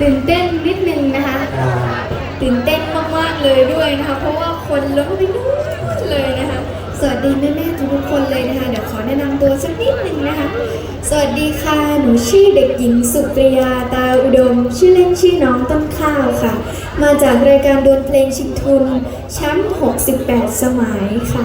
ตื่นเต้นนิดนึงนะคะ อ่าตื่นเต้นมากๆเลยด้วยนะคะ เพราะว่าคนล้นไปนู่นเลยนะคะ สวัสดีแม่ๆทุกๆคนเลยนะคะ เดี๋ยวขอแนะนำตัวสักนิดหนึ่งนะคะ สวัสดีค่ะ หนูชื่อเด็กหญิงสุปริยาตาอุดม ชื่อเล่นชื่อน้องต้นข้าวค่ะ มาจากรายการดวลเพลงชิงทุนแชมป์68 สมัยค่ะ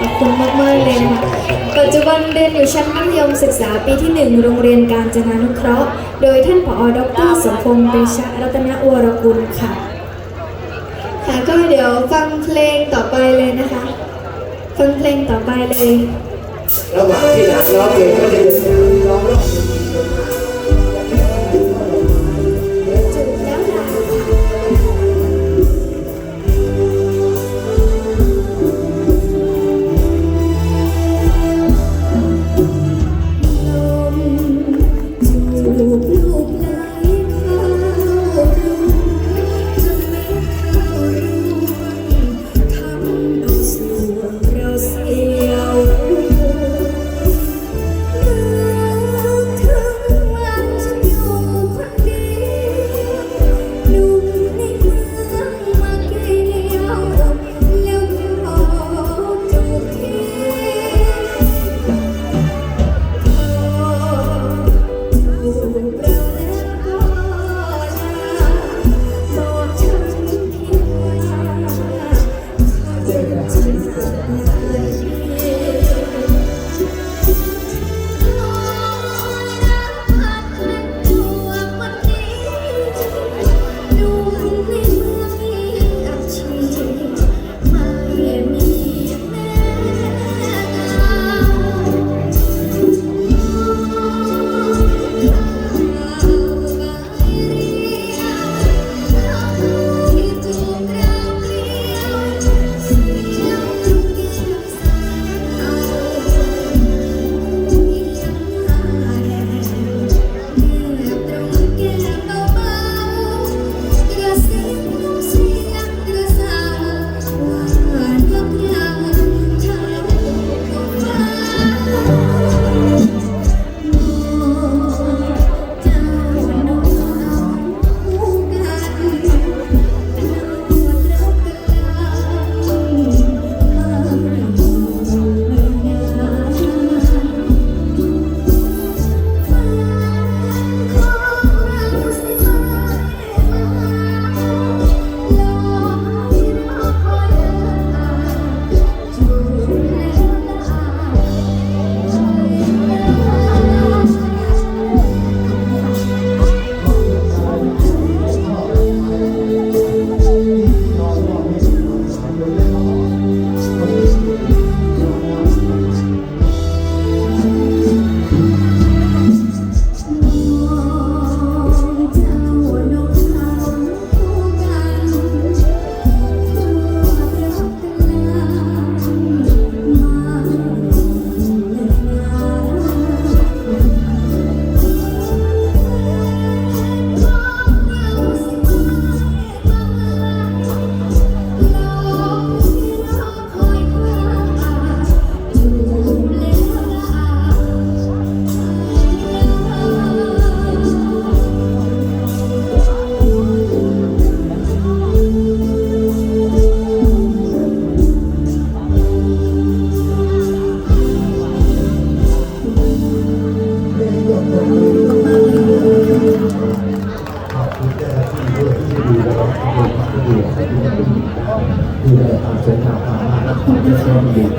ขอบคุณมากๆเลยนะคะปัจจุบันเรียนอยู่ชั้นมัธยมศึกษาปีที่1โรงเรียนการจนานุเคราะห์ โดยท่านผอดรสมพงษ์ปรีชารัตนวรกุลค่ะค่ะก็เดี๋ยวฟังเพลงต่อไปเลยนะคะ ฟังเพลงต่อไปเลย ระหว่างที่หลังร้องเพลงก็จะร้องร้อง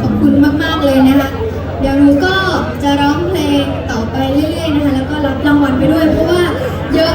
ขอบคุณมากมณมาก ๆ เลยนะคะ เดี๋ยวหนูก็จะร้องเพลงต่อไปเรื่อย ๆ นะคะ แล้วก็รับรางวัลไปด้วยเพราะว่าเยอะ